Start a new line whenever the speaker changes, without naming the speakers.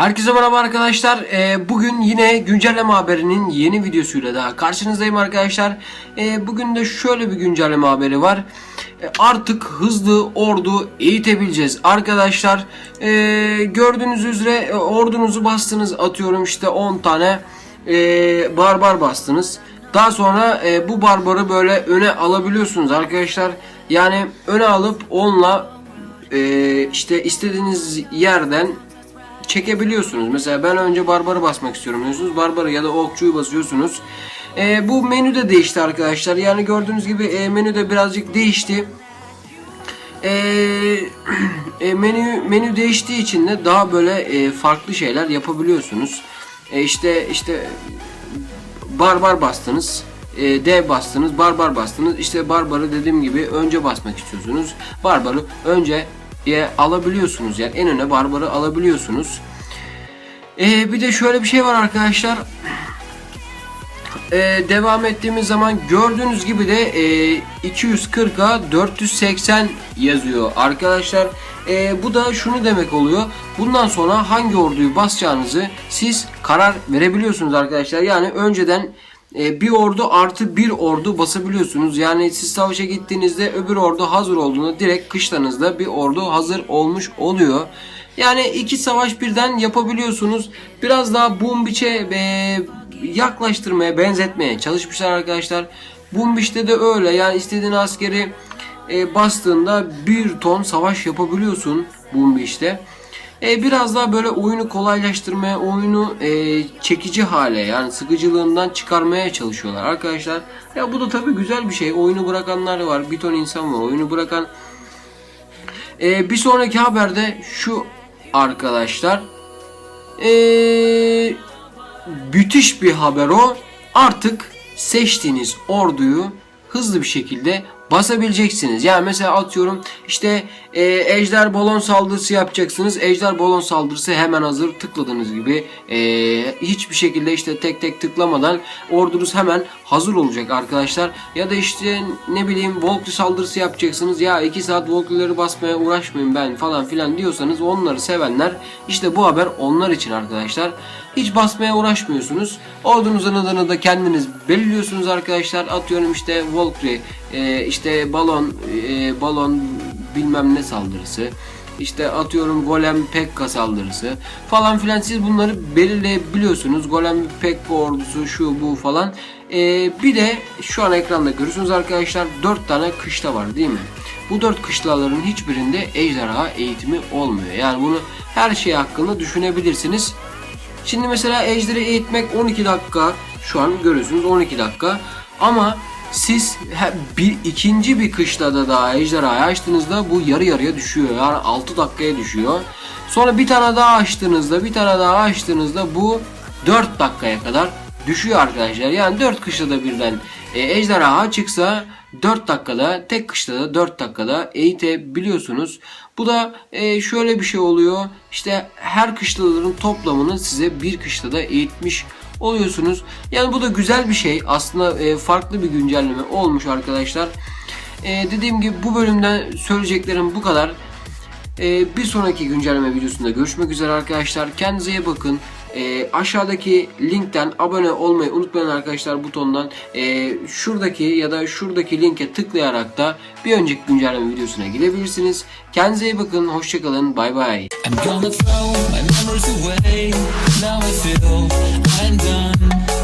Herkese merhaba arkadaşlar. Ee, bugün yine güncelleme haberinin yeni videosuyla daha karşınızdayım arkadaşlar. Ee, bugün de şöyle bir güncelleme haberi var. Ee, artık hızlı ordu eğitebileceğiz arkadaşlar. Gördüğünüz üzere e, ordunuzu bastınız atıyorum işte 10 tane barbar bastınız. Daha sonra e, bu barbarı böyle öne alabiliyorsunuz arkadaşlar. Yani öne alıp onunla e, işte istediğiniz yerden çekebiliyorsunuz. Mesela ben önce barbarı basmak istiyorum diyorsunuz. Barbarı ya da okçuyu basıyorsunuz. E, bu menü de değişti arkadaşlar. Yani gördüğünüz gibi e, menü de birazcık değişti. E, e, menü menü değiştiği için de daha böyle e, farklı şeyler yapabiliyorsunuz. E, işte işte barbar bastınız. E, D bastınız, barbar bastınız. İşte barbarı dediğim gibi önce basmak istiyorsunuz. Barbarı önce alabiliyorsunuz. Yani en öne barbarı alabiliyorsunuz. E, bir de şöyle bir şey var arkadaşlar. E, devam ettiğimiz zaman gördüğünüz gibi de e, 240'a 480 yazıyor arkadaşlar. E, bu da şunu demek oluyor. Bundan sonra hangi orduyu basacağınızı siz karar verebiliyorsunuz arkadaşlar. Yani önceden e, bir ordu artı bir ordu basabiliyorsunuz. Yani siz savaşa gittiğinizde öbür ordu hazır olduğunda direkt kışlanızda bir ordu hazır olmuş oluyor. Yani iki savaş birden yapabiliyorsunuz. Biraz daha Boombiç'e e, yaklaştırmaya, benzetmeye çalışmışlar arkadaşlar. Boombiç'te de öyle. Yani istediğin askeri e, bastığında bir ton savaş yapabiliyorsun Boombiç'te. E, biraz daha böyle oyunu kolaylaştırmaya, oyunu e, çekici hale yani sıkıcılığından çıkarmaya çalışıyorlar arkadaşlar. Ya bu da tabii güzel bir şey. Oyunu bırakanlar var. Bir ton insan var. Oyunu bırakan e, bir sonraki haberde şu arkadaşlar. E, müthiş bir haber o. Artık seçtiğiniz orduyu hızlı bir şekilde basabileceksiniz. Yani mesela atıyorum işte e, ejder balon saldırısı yapacaksınız. Ejder balon saldırısı hemen hazır tıkladığınız gibi e, hiçbir şekilde işte tek tek tıklamadan ordunuz hemen hazır olacak arkadaşlar. Ya da işte ne bileyim Volklu saldırısı yapacaksınız. Ya 2 saat Volkluları basmaya uğraşmayın ben falan filan diyorsanız onları sevenler işte bu haber onlar için arkadaşlar. Hiç basmaya uğraşmıyorsunuz. Ordunuzun adını da kendiniz belirliyorsunuz arkadaşlar. Atıyorum işte Volkri, e, işte balon, e, balon bilmem ne saldırısı. İşte atıyorum Golem Pekka saldırısı falan filan siz bunları belirleyebiliyorsunuz. Golem Pekka ordusu şu bu falan. Ee, bir de şu an ekranda görüyorsunuz arkadaşlar 4 tane kışla var değil mi? Bu 4 kışlaların hiçbirinde ejderha eğitimi olmuyor. Yani bunu her şey hakkında düşünebilirsiniz. Şimdi mesela ejderi eğitmek 12 dakika. Şu an görüyorsunuz 12 dakika. Ama siz bir ikinci bir kışlada daha ejderhayı açtığınızda bu yarı yarıya düşüyor. Yani 6 dakikaya düşüyor. Sonra bir tane daha açtığınızda bir tane daha açtığınızda bu 4 dakikaya kadar düşüyor arkadaşlar. Yani 4 kışlada birden e, ejderha çıksa 4 dakikada tek kışlada 4 dakikada eğitebiliyorsunuz. Bu da e, şöyle bir şey oluyor. İşte her kışlaların toplamını size bir kışlada eğitmiş oluyorsunuz. Yani bu da güzel bir şey. Aslında e, farklı bir güncelleme olmuş arkadaşlar. E, dediğim gibi bu bölümden söyleyeceklerim bu kadar. E, bir sonraki güncelleme videosunda görüşmek üzere arkadaşlar. Kendinize iyi bakın. E, aşağıdaki linkten abone olmayı unutmayın arkadaşlar butondan. E, şuradaki ya da şuradaki linke tıklayarak da bir önceki güncelleme videosuna gidebilirsiniz. Kendinize iyi bakın. Hoşçakalın. Bay bay.
I'm gonna throw my memories away. Now I feel I'm done.